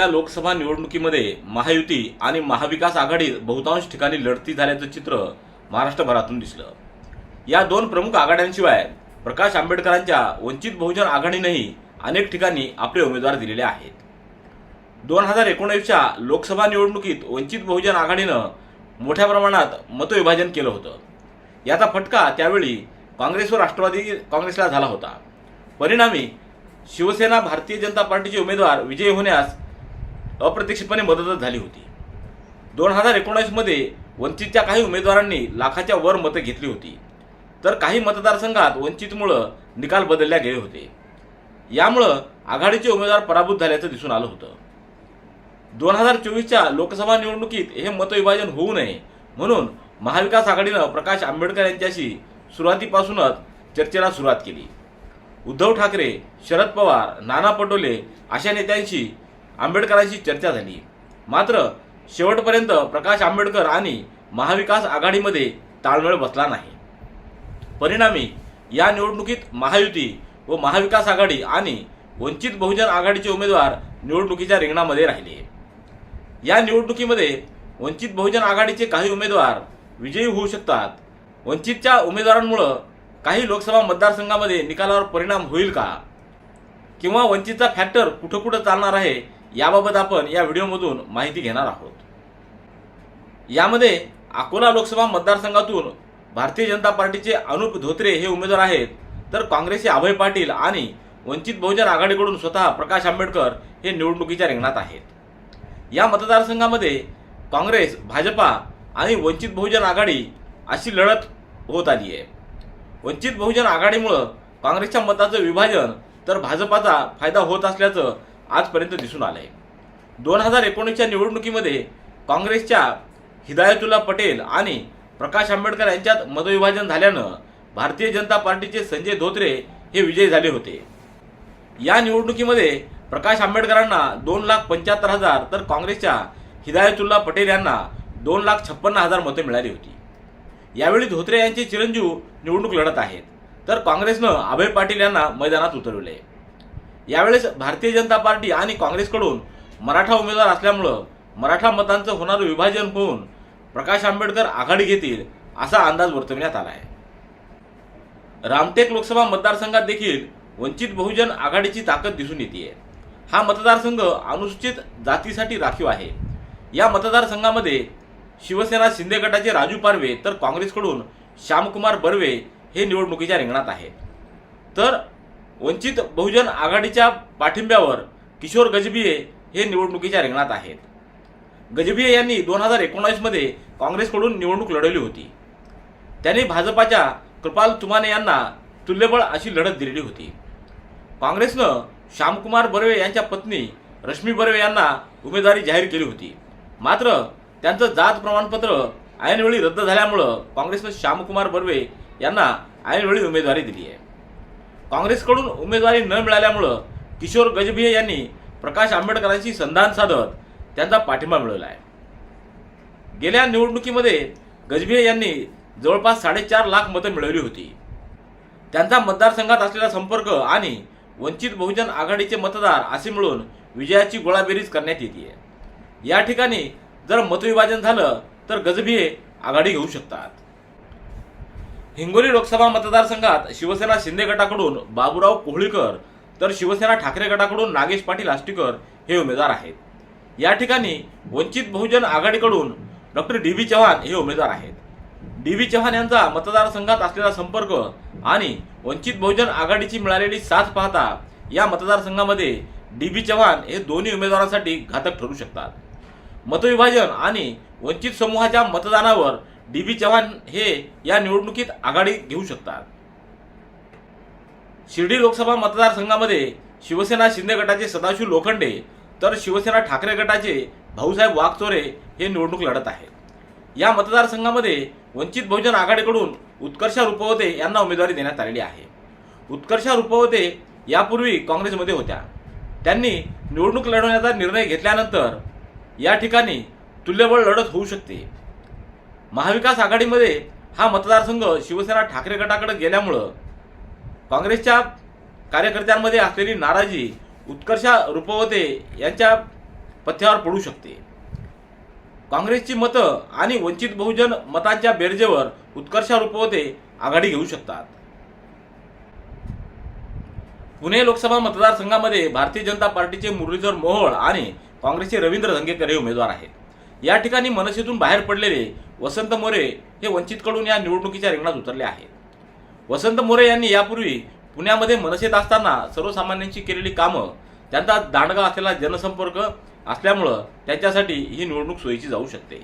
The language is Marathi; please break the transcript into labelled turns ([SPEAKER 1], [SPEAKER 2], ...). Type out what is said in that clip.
[SPEAKER 1] या लोकसभा निवडणुकीमध्ये महायुती आणि महाविकास आघाडी बहुतांश ठिकाणी लढती झाल्याचं चित्र महाराष्ट्रभरातून दिसलं. या दोन प्रमुख आघाड्यांशिवाय प्रकाश आंबेडकरांच्या वंचित बहुजन आघाडीनेही अनेक ठिकाणी आपले उमेदवार दिलेले आहेत. दोन हजार एकोणीसच्या लोकसभा निवडणुकीत वंचित बहुजन आघाडीनं मोठ्या प्रमाणात मतविभाजन केलं होतं. याचा फटका त्यावेळी काँग्रेस व राष्ट्रवादी काँग्रेसला झाला होता. परिणामी शिवसेना भारतीय जनता पार्टीचे उमेदवार विजयी होण्यास अप्रत्यक्षपणे मदतच झाली होती. दोन हजार एकोणीसमध्ये वंचितच्या काही उमेदवारांनी लाखाच्या वर मतं घेतली होती. तर काही मतदारसंघात वंचितमुळं निकाल बदलल्या गेले होते. यामुळं आघाडीचे उमेदवार पराभूत झाल्याचं दिसून आलं होतं. दोन हजार चोवीसच्या लोकसभा निवडणुकीत हे मतविभाजन होऊ नये म्हणून महाविकास आघाडीनं प्रकाश आंबेडकर यांच्याशी सुरुवातीपासूनच चर्चेला सुरुवात केली. उद्धव ठाकरे शरद पवार नाना पटोले अशा नेत्यांशी आंबेडकरांशी चर्चा झाली. मात्र शेवटपर्यंत प्रकाश आंबेडकर आणि महाविकास आघाडीमध्ये ताळमेळ बसला नाही. परिणामी या निवडणुकीत महायुती व महाविकास आघाडी आणि वंचित बहुजन आघाडीचे उमेदवार निवडणुकीच्या रिंगणामध्ये राहिले. या निवडणुकीमध्ये वंचित बहुजन आघाडीचे काही उमेदवार विजयी होऊ शकतात. वंचितच्या उमेदवारांमुळं काही लोकसभा मतदारसंघामध्ये निकालावर परिणाम होईल का? किंवा वंचितचा फॅक्टर कुठं कुठं चालणार आहे? याबाबत आपण या व्हिडिओमधून माहिती घेणार आहोत. यामध्ये अकोला लोकसभा मतदारसंघातून भारतीय जनता पार्टीचे अनुप धोत्रे हे उमेदवार आहेत. तर काँग्रेसचे अभय पाटील आणि वंचित बहुजन आघाडीकडून स्वतः प्रकाश आंबेडकर हे निवडणुकीच्या रिंगणात आहेत. या मतदारसंघामध्ये काँग्रेस भाजपा आणि वंचित बहुजन आघाडी अशी लढत होत आली आहे वंचित बहुजन आघाडीमुळं काँग्रेसच्या मताचं विभाजन तर भाजपाचा फायदा होत असल्याचं आजपर्यंत दिसून आलंय. दोन हजार एकोणीसच्या निवडणुकीमध्ये काँग्रेसच्या हिदायतुल्ला पटेल आणि प्रकाश आंबेडकर यांच्यात मतविभाजन झाल्यानं भारतीय जनता पार्टीचे संजय धोत्रे हे विजयी झाले होते. या निवडणुकीमध्ये प्रकाश आंबेडकरांना दोन लाख पंच्याहत्तर हजार तर काँग्रेसच्या हिदायतुल्ला पटेल यांना दोन लाख छप्पन्न हजार मतं मिळाली होती. यावेळी धोत्रे यांचे चिरंजीव निवडणूक लढत आहेत. तर काँग्रेसनं अभय पाटील यांना मैदानात उतरवले यावेळेस भारतीय जनता पार्टी आणि काँग्रेसकडून मराठा उमेदवार असल्यामुळं मराठा मतांचं होणारं विभाजन होऊन प्रकाश आंबेडकर आघाडी घेतील असा अंदाज वर्तविण्यात आला आहे. रामटेक लोकसभा मतदारसंघात देखील वंचित बहुजन आघाडीची ताकद दिसून येते हा मतदारसंघ अनुसूचित जातीसाठी राखीव आहे. या मतदारसंघामध्ये शिवसेना शिंदे गटाचे राजू पारवे तर काँग्रेसकडून श्यामकुमार बर्वे हे निवडणुकीच्या रिंगणात आहेत. तर वंचित बहुजन आघाडीच्या पाठिंब्यावर किशोर गजबिये हे निवडणुकीच्या रिंगणात आहेत. गजबिये यांनी दोन हजार एकोणावीसमध्ये काँग्रेसकडून निवडणूक लढवली होती. त्यांनी भाजपाच्या कृपाल तुमाने यांना तुल्यबळ अशी लढत दिलेली होती. काँग्रेसनं श्यामकुमार बर्वे यांच्या पत्नी रश्मी बर्वे यांना उमेदवारी जाहीर केली होती. मात्र त्यांचं जात प्रमाणपत्र ऐनवेळी रद्द झाल्यामुळं काँग्रेसनं श्यामकुमार बर्वे यांना ऐनवेळी उमेदवारी दिली आहे काँग्रेसकडून उमेदवारी न मिळाल्यामुळं किशोर गजभिये यांनी प्रकाश आंबेडकरांशी संधान साधत त्यांचा पाठिंबा मिळवला आहे. गेल्या निवडणुकीमध्ये गजभिये यांनी जवळपास साडेचार लाख मतं मिळवली होती. त्यांचा मतदारसंघात असलेला संपर्क आणि वंचित बहुजन आघाडीचे मतदार असे मिळून विजयाची गोळाबेरीज करण्यात येते या ठिकाणी जर मतविभाजन झालं तर गजभिये आघाडी घेऊ शकतात. हिंगोली लोकसभा मतदारसंघात शिवसेना शिंदे गटाकडून बाबूराव कोहळीकर तर शिवसेना ठाकरे गटाकडून नागेश पाटील आष्टीकर हे उमेदवार आहेत. या ठिकाणी वंचित बहुजन आघाडीकडून डॉक्टर डी बी चव्हाण हे उमेदवार आहेत. डी व्ही चव्हाण यांचा मतदारसंघात असलेला संपर्क आणि वंचित बहुजन आघाडीची मिळालेली साथ पाहता या मतदारसंघामध्ये डी बी चव्हाण हे दोन्ही उमेदवारांसाठी घातक ठरू शकतात. मतविभाजन आणि वंचित समूहाच्या मतदानावर डी बी चव्हाण हे या निवडणुकीत आघाडी घेऊ शकतात. शिर्डी लोकसभा मतदारसंघामध्ये शिवसेना शिंदे गटाचे सदाशिव लोखंडे तर शिवसेना ठाकरे गटाचे भाऊसाहेब वाघचोरे हे निवडणूक लढत आहेत. या मतदारसंघामध्ये वंचित बहुजन आघाडीकडून उत्कर्षा रुपवते यांना उमेदवारी देण्यात आलेली आहे. उत्कर्षा रुपवते यापूर्वी काँग्रेसमध्ये होत्या. त्यांनी निवडणूक लढवण्याचा निर्णय घेतल्यानंतर या ठिकाणी तुल्यबळ लढत होऊ शकते. महाविकास आघाडीमध्ये हा मतदारसंघ शिवसेना ठाकरे गटाकडे गेल्यामुळं काँग्रेसच्या कार्यकर्त्यांमध्ये असलेली नाराजी उत्कर्षा रुपवते यांच्या पथ्यावर पडू शकते. काँग्रेसची मतं आणि वंचित बहुजन मतांच्या बेरजेवर उत्कर्षा रूपवते आघाडी घेऊ शकतात. पुणे लोकसभा मतदारसंघामध्ये भारतीय जनता पार्टीचे मुरलीधर मोहोळ आणि काँग्रेसचे रवींद्र धंगेकर हे उमेदवार आहेत. या ठिकाणी मनसेतून बाहेर पडलेले वसंत मोरे हे वंचितकडून या निवडणुकीच्या रिंगणात उतरले आहेत. वसंत मोरे यांनी यापूर्वी पुण्यामध्ये मनसेत असताना सर्वसामान्यांची केलेली कामं त्यांचा दांडगा असलेला जनसंपर्क असल्यामुळं त्यांच्यासाठी ही निवडणूक सोयीची जाऊ शकते.